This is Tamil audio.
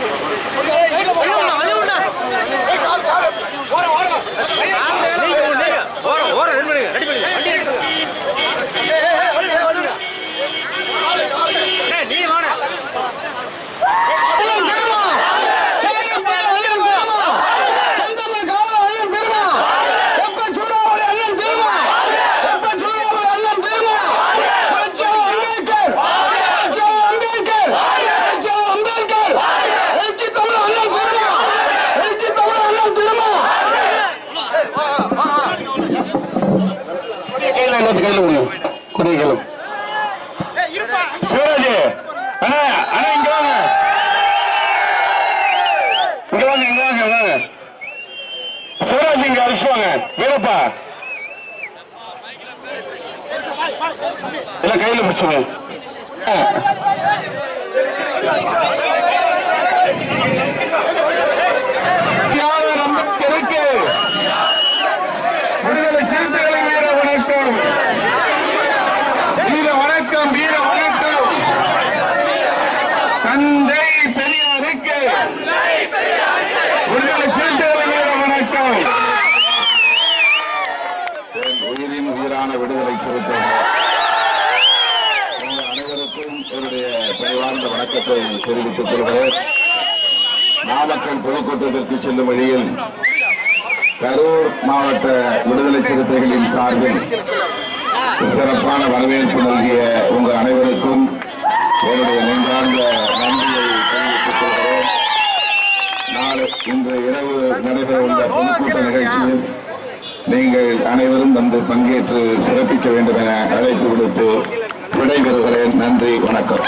சைடுல போய் எல்லாத்து கையில கொடுங்க. குடிகளும். சிவராஜ் அண்ணா அண்ணா இங்க வாங்க. இங்க வாங்க இங்க வாங்க வாங்க. சிவராஜ் இங்க அரிசுவாங்க வாங்க வீரப்பா. எல்லாம் கையில பிடிச்சுங்க தியாகம் நம்பிக்கைக்கு விடுதலை சிறுத்தைகளை வீர வணக்கம் வீர வணக்கம் வீர வணக்கம் தந்தை பெரியாருக்கு விடுதலை சிறுத்தைகளை வீர வணக்கம் என் உயிரின் உயிரான விடுதலை சிறுத்தைகள் உங்கள் அனைவருக்கும் என்னுடைய பணிவார்ந்த வணக்கத்தை தெரிவித்துக் கொள்கிறேன். நாமக்கல் பொதுக்கூட்டத்திற்கு செல்லும் வழியில் கரூர் மாவட்ட விடுதலை சிறுத்தைகளின் சார்பில் சிறப்பான வரவேற்பு நல்கிய உங்கள் அனைவருக்கும் என்னுடைய நெஞ்சார்ந்த நன்றியை தெரிவித்துக் கொள்கிறேன். நாளை இன்று இரவு நடைபெறவுள்ள பொதுக்கூட்ட நிகழ்ச்சியில் நீங்கள் அனைவரும் வந்து பங்கேற்று சிறப்பிக்க வேண்டும் என அழைப்பு விடுத்து விடைபெறுகிறேன். நன்றி வணக்கம்.